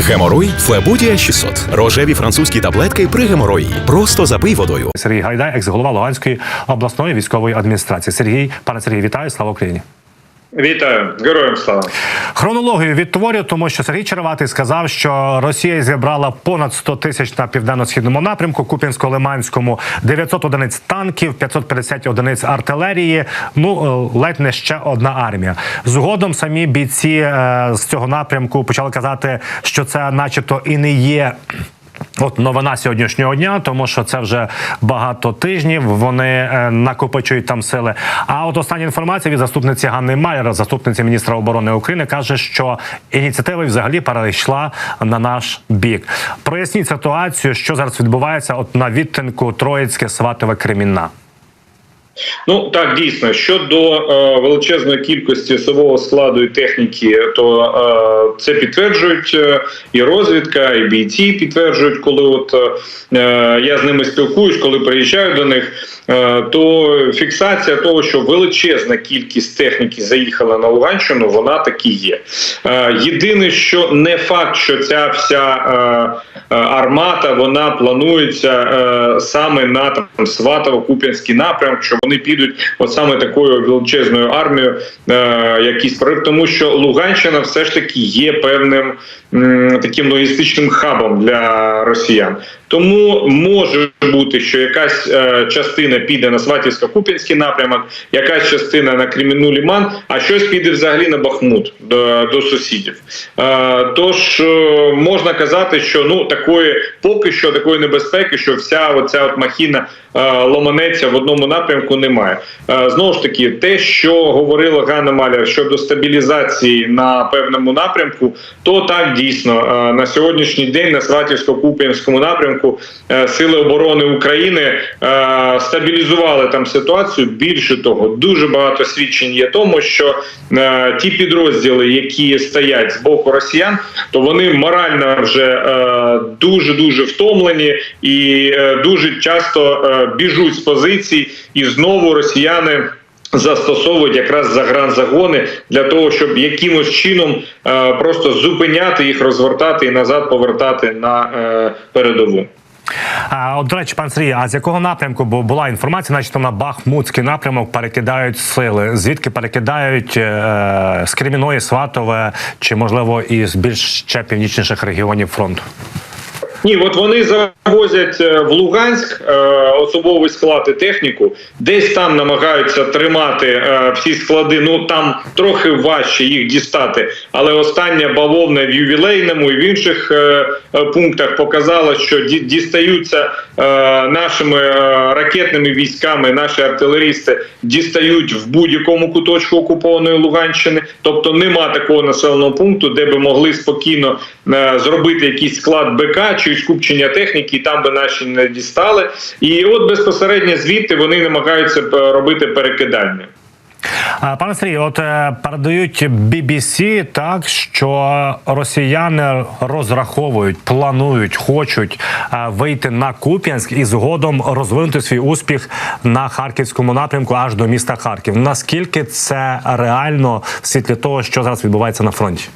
Геморой Флебудія 600. Рожеві французькі таблетки при геморої. Просто запий водою. Сергій Гайдай, екс-голова Луганської обласної військової адміністрації. Сергій, пане Сергій, вітаю, слава Україні. Вітаю, героям слава. Хронологію відтворю, тому що Сергій Череватий сказав, що Росія зібрала понад 100 тисяч на південно-східному напрямку, Куп'янсько-Лиманському, 900 одиниць танків, 550 одиниць артилерії. Ну е, ледь не ще одна армія. Згодом самі бійці е, з цього напрямку почали казати, що це, начебто, і не є. От новина сьогоднішнього дня, тому що це вже багато тижнів. Вони е, накопичують там сили. А от остання інформація від заступниці Ганни Майера, заступниці міністра оборони України, каже, що ініціатива взагалі перейшла на наш бік. Проясніть ситуацію, що зараз відбувається, от на відтинку Троїцьке, Сватове, Кремінна. Ну так дійсно щодо е, величезної кількості особового складу і техніки, то е, це підтверджують е, і розвідка, і бійці підтверджують, коли от е, я з ними спілкуюсь, коли приїжджаю до них. е, То фіксація того, що величезна кількість техніки заїхала на Луганщину, вона таки є. Е, Єдине, що не факт, що ця вся армата вона планується саме на там Сватово-Куп'янський напрямок, що вони підуть от саме такою величезною армією, е, якийсь прорив, тому що Луганщина все ж таки є певним таким логістичним хабом для росіян. Тому може бути, що якась е, частина піде на Сватівсько-Куп'янський напрямок, якась частина на Креміну Ліман, а щось піде взагалі на Бахмут до, до сусідів. Е, тож е, можна казати, що ну такої поки що такої небезпеки, що вся оця от махіна е, ломанеться в одному напрямку, немає. Е, знову ж таки, те, що говорила Ганна Маляр щодо стабілізації на певному напрямку, то так дійсно е, на сьогоднішній день на Сватівсько-Куп'янському напрямку е, сили оборони України е, стабілізували там ситуацію. Більше того, дуже багато свідчень є тому, що е, ті підрозділи, які стоять з боку росіян, то вони морально вже дуже дуже втомлені і дуже часто біжуть з позицій, і знову росіяни. Застосовують якраз загранзагони для того, щоб якимось чином е, просто зупиняти їх, розвертати і назад повертати на е, передову. А, от, до речі, пан Сергій, а з якого напрямку? Бо була інформація, начебто на Бахмутський напрямок перекидають сили. Звідки перекидають е, з Креміної, Сватове чи можливо із більш ще північніших регіонів фронту? Ні, от вони завозять е, в Луганськ е, особовий склад і техніку, десь там намагаються тримати е, всі склади. Ну там трохи важче їх дістати. Але остання бавовна в ювілейному і в інших пунктах показала, що ді- дістаються нашими ракетними військами, наші артилерісти дістають в будь-якому куточку окупованої Луганщини. Тобто нема такого населеного пункту, де би могли спокійно зробити якийсь склад БК чи скупчення техніки, і там би наші не дістали. І от безпосередньо звідти вони намагаються е, робити перекидання. Пане Сергій, от е, передають BBC так, що росіяни розраховують, планують, хочуть е, вийти на Куп'янськ і згодом розвинути свій успіх на харківському напрямку аж до міста Харків. Наскільки це реально в світлі того, що зараз відбувається на фронті?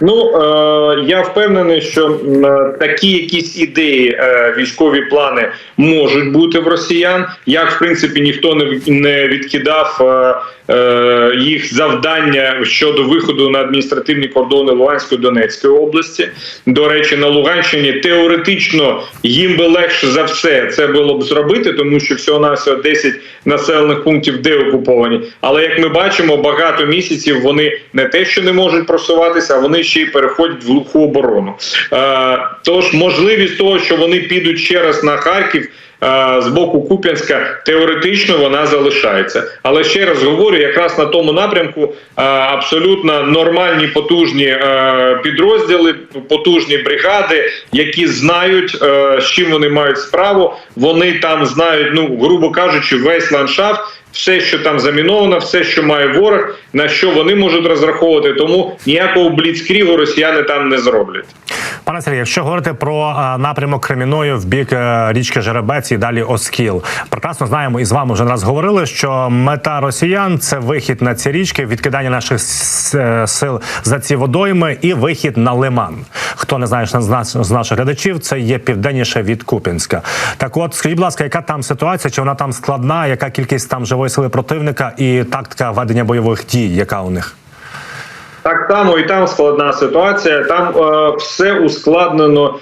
Ну е, я впевнений, що е, такі якісь ідеї, е, військові плани можуть бути в росіян. Як в принципі ніхто не не відкидав е, їх завдання щодо виходу на адміністративні кордони Луганської Донецької області. До речі, на Луганщині теоретично їм би легше за все це було б зробити, тому що всього навсього 10 населених пунктів деокуповані. Але як ми бачимо, багато місяців вони не те, що не можуть просуватися, а вони ще й переходять в глуху оборону. Е, тож можливість того, що вони підуть ще раз на Харків. З боку Куп'янська теоретично вона залишається, але ще раз говорю, якраз на тому напрямку абсолютно нормальні потужні підрозділи, потужні бригади, які знають, з чим вони мають справу. Вони там знають, ну грубо кажучи, весь ландшафт. Все, що там заміновано, все, що має ворог, на що вони можуть розраховувати, тому ніякого бліцкрігу росіяни там не зроблять. Пане Сергій, якщо говорити про е, напрямок Креміною в бік е, річки Жеребець і далі Оскіл, прекрасно знаємо і з вами вже раз говорили, що мета росіян це вихід на ці річки, відкидання наших е, сил за ці водойми і вихід на лиман. хто не знає з з наших глядачів, це є південніше від Куп'янська. Так, от скажіть, будь ласка, яка там ситуація? Чи вона там складна? Яка кількість там живої сили противника і тактика ведення бойових дій? Яка у них? Так само і там складна ситуація. Там е, все ускладнено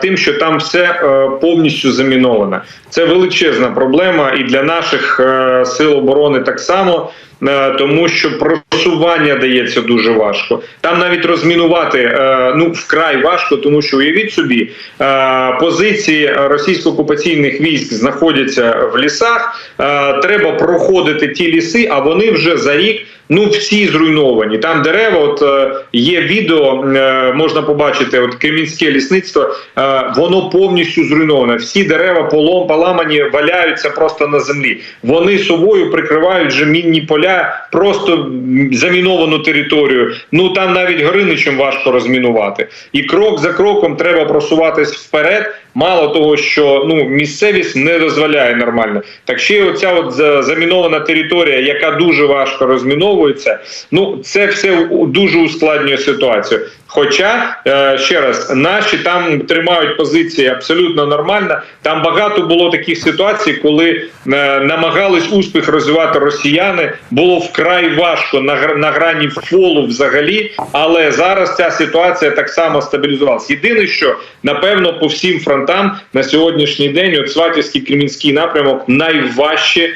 тим, що там все е, повністю заміновано. Це величезна проблема і для наших е, сил оборони так само. е, Тому що просування дається дуже важко. Там навіть розмінувати е, ну вкрай важко, тому що уявіть собі, е, позиції російсько-окупаційних військ знаходяться в лісах. е, Треба проходити ті ліси, а вони вже за рік ну всі зруйновані. Там дерева, от е, є відео, е, можна побачити, от Кремінське лісництво, е, воно повністю зруйноване. Всі дерева полом поламані, валяються просто на землі. Вони собою прикривають вже мінні поля, просто заміновану територію. Ну там навіть Гриничем важко розмінувати. І крок за кроком треба просуватись вперед. Мало того, що ну місцевість не дозволяє нормально, так ще оця от замінована територія, яка дуже важко розміновується. Ну це все дуже ускладнює ситуацію. Хоча е, ще раз наші там тримають позиції абсолютно нормально. Там багато було таких ситуацій, коли е, намагались успіх розвивати росіяни. Було вкрай важко на гра- грані фолу взагалі. Але зараз ця ситуація так само стабілізувалася. Єдине, що напевно по всім фронтам на сьогоднішній день от Сватівський Кремінський напрямок найважче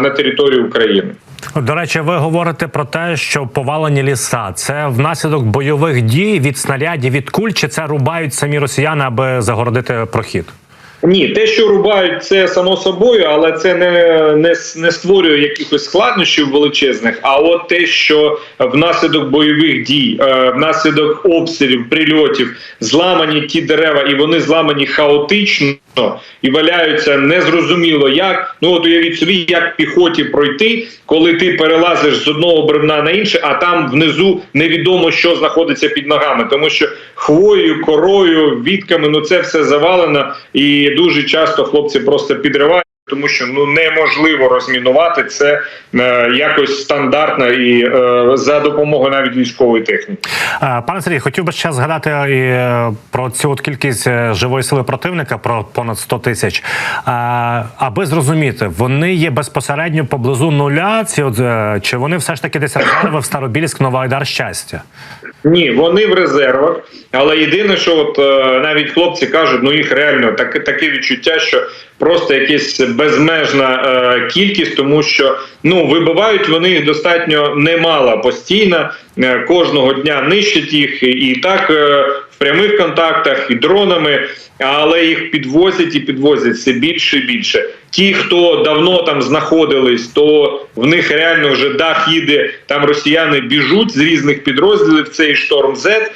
на території України. До речі, ви говорите про те, що повалені ліса це внаслідок бойових дій від снарядів від куль, чи це рубають самі росіяни, аби загородити прохід? Ні, те, що рубають, це само собою, але це не, не, не створює якихось складнощів величезних. А от те, що внаслідок бойових дій, е, внаслідок обстрілів, прильотів, зламані ті дерева, і вони зламані хаотично і валяються незрозуміло як. Ну от уявіть собі, як піхоті пройти, коли ти перелазиш з одного бревна на інше, а там внизу невідомо, що знаходиться під ногами, тому що хвоєю, корою, вітками, ну це все завалено, і дуже часто хлопці просто підривають. Тому що ну неможливо розмінувати це е, якось стандартно і е, за допомогою навіть військової техніки. Пане Сергій, хотів би ще згадати і е, про цю от кількість е, живої сили противника, про понад 100 тисяч. Аби зрозуміти, вони є безпосередньо поблизу нуля, ці от, е, чи вони все ж таки десь в Старобільськ, Новоайдар, щастя? Ні, вони в резервах, але єдине, що от е, навіть хлопці кажуть, ну їх реально таке таке відчуття, що просто якась безмежна е, кількість, тому що ну вибивають вони достатньо немало постійно. Е, кожного дня нищать їх і так е, прямих контактах, і дронами, але їх підвозять і підвозять все більше і більше. Ті, хто давно там знаходились, то в них реально вже дах їде. Там росіяни біжуть з різних підрозділів. Цей шторм е,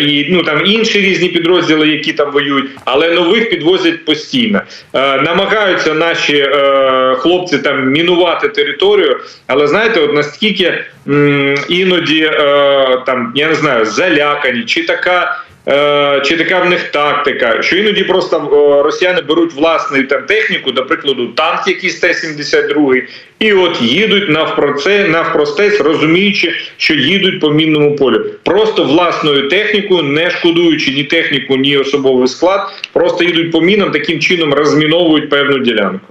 і ну там інші різні підрозділи, які там воюють, але нових підвозять постійно. Е, намагаються наші е, хлопці там мінувати територію, але знаєте, от наскільки іноді е, там я не знаю, залякані чи така. Е, Чи така в них тактика, що іноді просто е, росіяни беруть власну там техніку, до прикладу, танк, якийсь Т-72, і от їдуть навпроце, навпростець, розуміючи, що їдуть по мінному полю. Просто власною технікою, не шкодуючи ні техніку, ні особовий склад, просто їдуть по мінам, таким чином розміновують певну ділянку.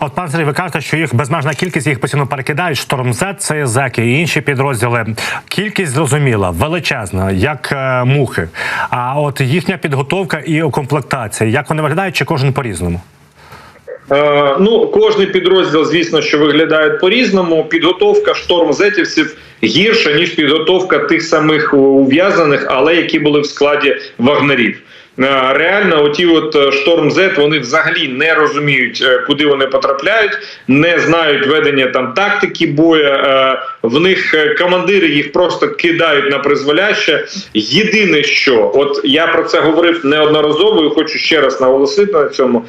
От пане Сергій, ви кажете, що їх безмежна кількість їх постійно перекидають. Шторм Z, це зеки і інші підрозділи. Кількість зрозуміла, величезна, як е, мухи. А от їхня підготовка і комплектація, як вони виглядають, чи кожен по-різному? Е, ну, кожний підрозділ, звісно, що виглядає по-різному. Підготовка штормзетівців гірша, ніж підготовка тих самих ув'язаних, але які були в складі вагнерів. Е, Реально, оті от е, шторм Z, вони взагалі не розуміють, е, куди вони потрапляють, не знають ведення там тактики бою. В них командири їх просто кидають на призволяще. Єдине, що от я про це говорив неодноразово, і хочу ще раз наголосити на цьому.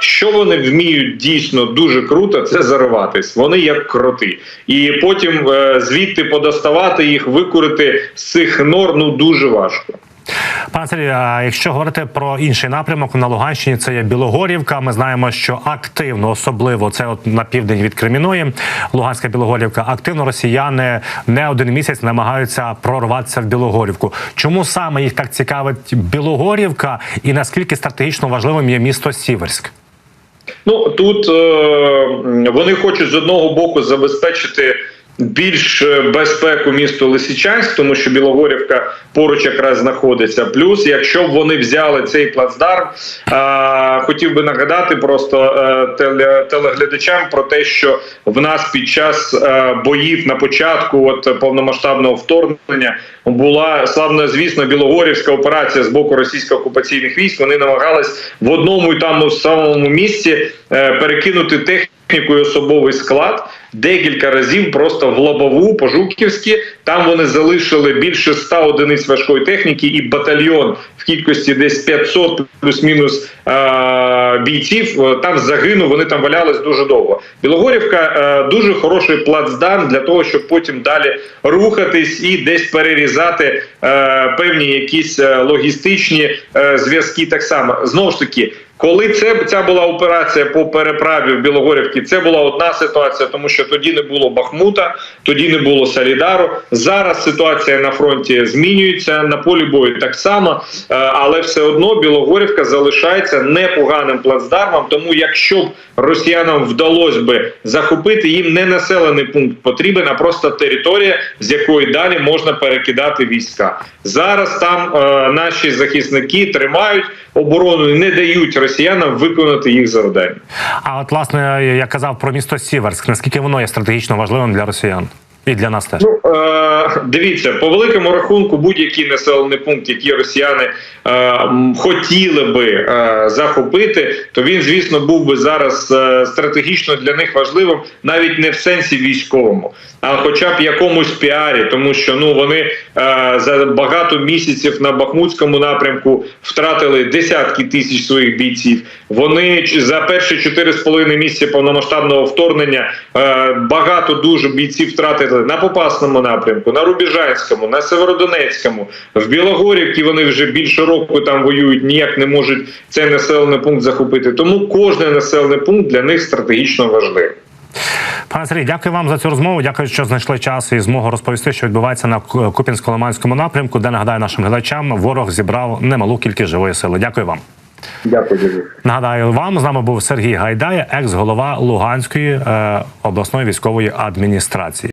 Що вони вміють дійсно дуже круто, це зариватись. Вони як кроти, і потім звідти подоставати їх, викурити з цих нор ну дуже важко. Пане Сергію, а якщо говорити про інший напрямок на Луганщині, це є Білогорівка. Ми знаємо, що активно, особливо це от на південь від Креміної, Луганська Білогорівка, активно росіяни не один місяць намагаються прорватися в Білогорівку. Чому саме їх так цікавить Білогорівка, і наскільки стратегічно важливим є місто Сіверськ? Ну тут е, вони хочуть з одного боку забезпечити більш е, безпеку місту Лисичанськ, тому що Білогорівка поруч якраз знаходиться. Плюс, якщо б вони взяли цей плацдарм, е, хотів би нагадати просто е, теле, телеглядачам про те, що в нас під час е, боїв на початку от повномасштабного вторгнення була славно звісно Білогорівська операція з боку російсько-окупаційних військ. Вони намагались в одному і тому самому місці е, перекинути техніку і особовий склад декілька разів просто в лобову по Жуківськи. Там вони залишили більше 100 одиниць важкої техніки і батальйон в кількості десь 500 плюс-мінус е- бійців. Е, Там загинув. Вони там валялись дуже довго. Білогорівка е, дуже хороший плацдарм для того, щоб потім далі рухатись і десь перерізати певні якісь логістичні зв'язки. Так само знову ж таки. Коли це ця була операція по переправі в Білогорівці, це була одна ситуація, тому що тоді не було Бахмута, тоді не було Солідару. Зараз ситуація на фронті змінюється на полі бою так само, е, але все одно Білогорівка залишається непоганим плацдармом. Тому, якщо б росіянам вдалося би захопити, їм не населений пункт потрібен, а просто територія, з якої далі можна перекидати війська. Зараз там е, наші захисники тримають оборону не дають росіянам виконати їх завдання. А от власне я казав про місто Сіверськ. Наскільки воно є стратегічно важливим для росіян і для нас теж? Ну е, дивіться, по великому рахунку, будь-який населений пункт, який росіяни е, хотіли би е, захопити, то він, звісно, був би зараз е, стратегічно для них важливим, навіть не в сенсі військовому, а хоча б якомусь піарі, тому що ну вони е, за багато місяців на Бахмутському напрямку втратили десятки тисяч своїх бійців. Вони за перші чотири з половиною місяці повномасштабного вторгнення е, багато дуже бійців втратили на Попасному напрямку, на Рубіжанському, на Северодонецькому, в Білогорівці вони вже більше року там воюють, ніяк не можуть цей населений пункт захопити. Тому кожний населений пункт для них стратегічно важливий. Пане Сергій, дякую вам за цю розмову. Дякую, що знайшли час і змогу розповісти, що відбувається на Ку- Куп'янсько-Лиманському напрямку, де нагадаю нашим глядачам, ворог зібрав немалу кількість живої сили. Дякую вам. Дякую. Нагадаю вам з нами був Сергій Гайдай, екс-голова Луганської е, обласної військової адміністрації.